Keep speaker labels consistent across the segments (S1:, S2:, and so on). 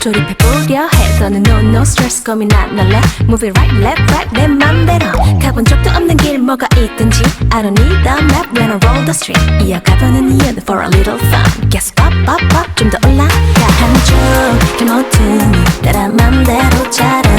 S1: 조립해보려 해서는 no no stress 고민 안 할래 Move it right left right 내 맘대로 가본 적도 없는 길 뭐가 있든지 I don't need a map when I roll the street 이어가보는 이유는 for a little fun Guess up up up 좀 더 올라가 한쪽 잘못은 따라 맘대로 자라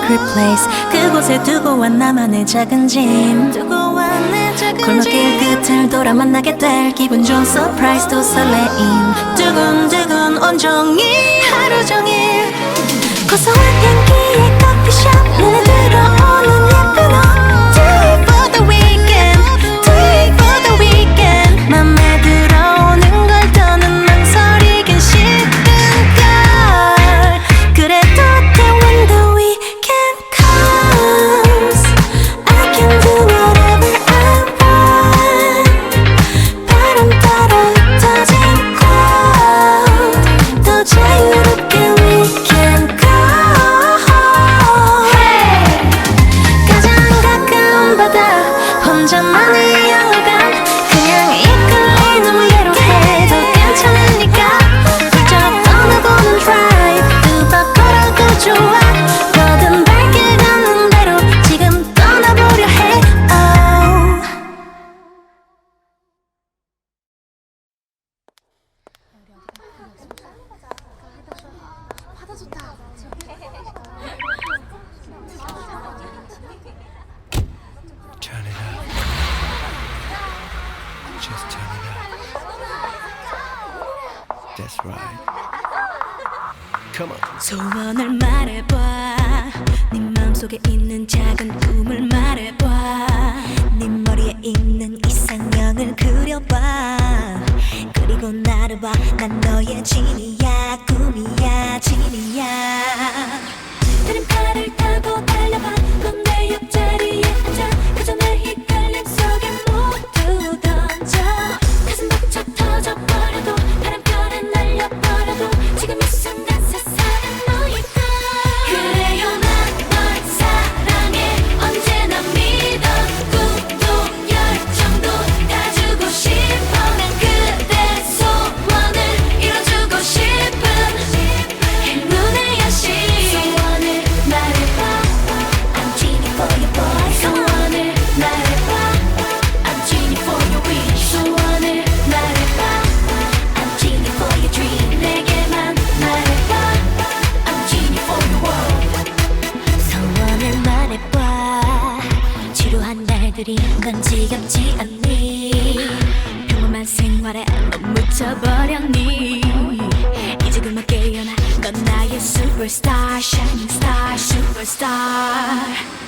S1: secret place. 그곳에 두고 온 나만의 작은 짐. 두고 왔내 작은 골목길 끝을 돌아 만나게 될 기분 좋은 서프라이즈 도 설레임. 두근두근 온종일 하루 종일. 고소한 향기의 커피숍 눈에 들어오는 在。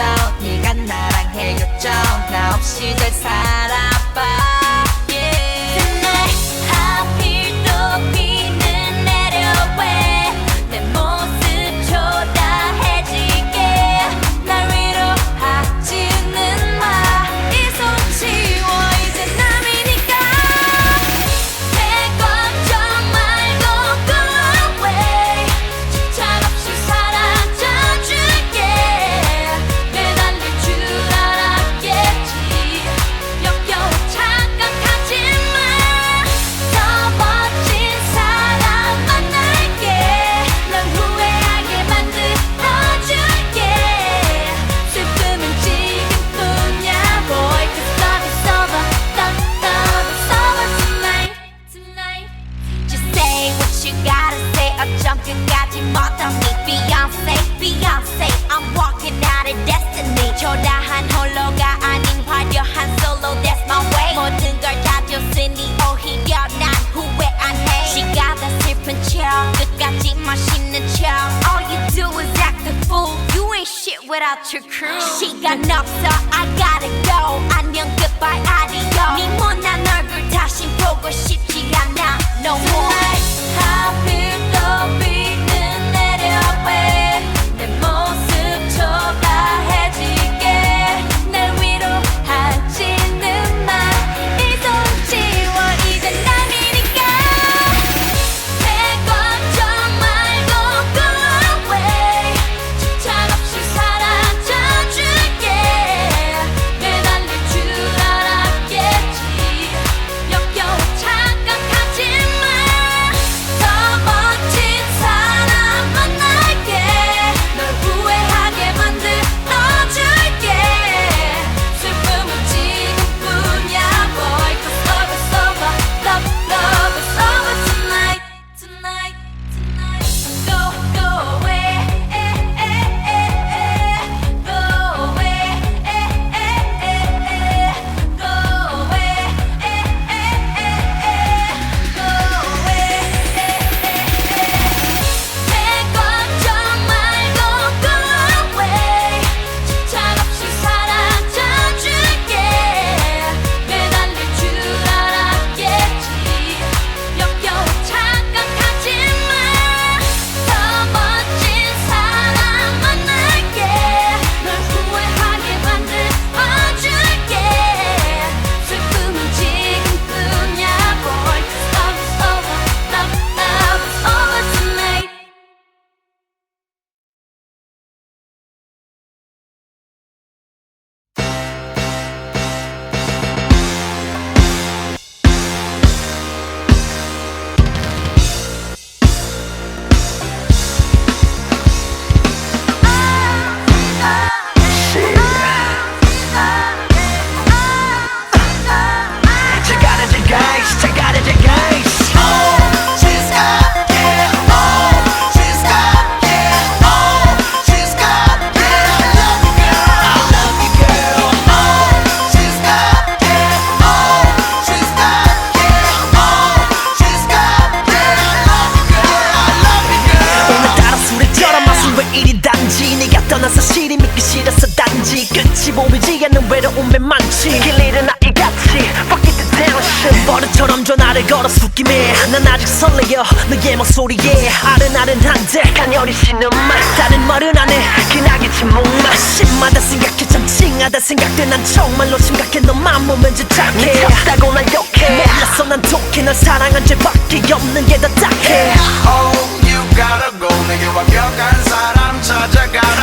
S1: out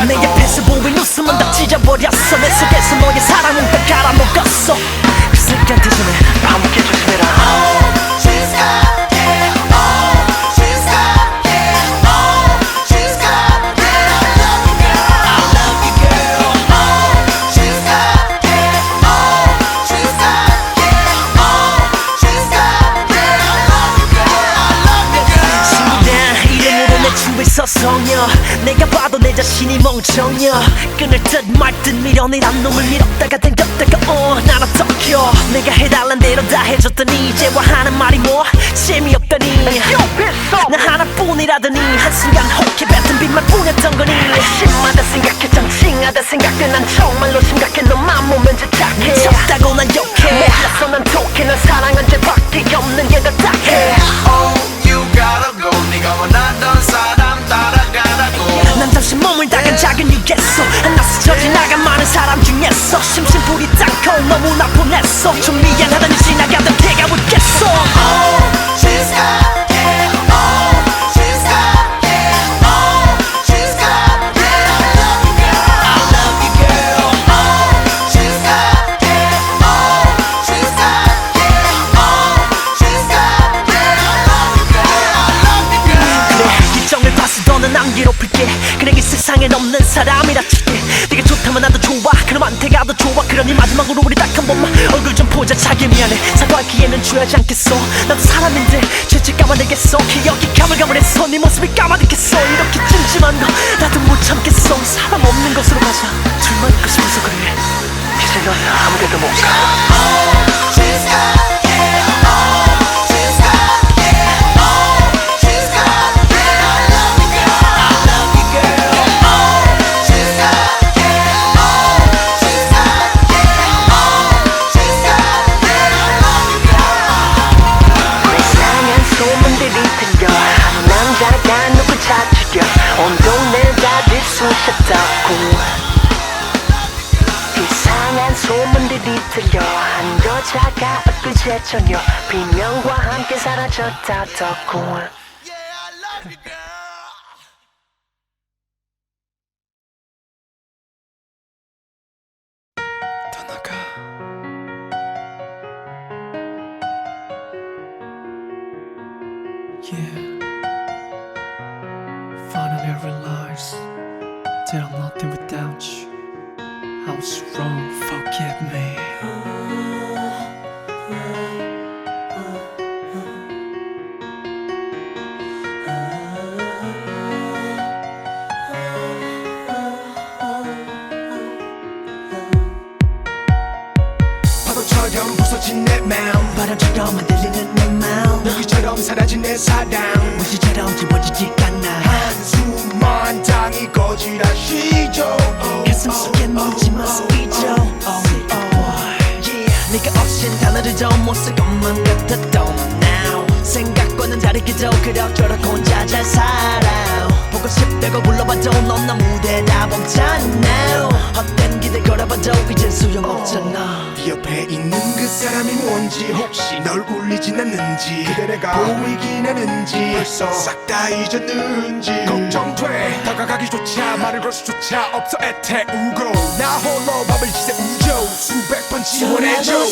S1: 내
S2: 옆에서 보인 웃음은 다 찢어버렸어. 내 속에서 너의 사랑은 다 갈아먹었어. 우정여 끊을 듯 말듯 미련이란 놈을 밀었다가 땡겼다가 어난 어떡혀 내가 해달란 대로 다 해줬더니 이제와 하는 말이 뭐? 재미없더니. 나 하나뿐이라더니 한순간 혹해 뱉은 빛만 뿐이었던 거니. 심하다 생각해 정칭하다 생각해. 난 정말로 심각해. 너만 보면 지착해. 미쳤다고 난 욕해. 몰랐어 난 도. 참겠어. 기억이 가물가물해서 네 모습이 까마득했어. 이렇게 찜찜한 거 나도 못 참겠어. 사람 없는 곳으로 가자 둘만 있고 싶어서 그래. 이제 넌 아무데도 못가.
S3: 시체천요 비명과 함께 사라졌다 더군
S2: 그럭저럭 혼자 잘 살아 보고 싶다고 불러봐도 넌나 무대 다 멈췄나 헛된 기대 걸어봐도 이젠 수용없잖아.
S4: 네 옆에 있는 그 사람이 뭔지 혹시 널 울리진 않는지 그대 내가 보이긴 하는지 벌써 싹 다 잊었는지 걱정돼. 다가가기조차 말을 걸 수조차 없어 애태우고. 나 홀로 밥을 지새우죠. 수백 번 지원해줘.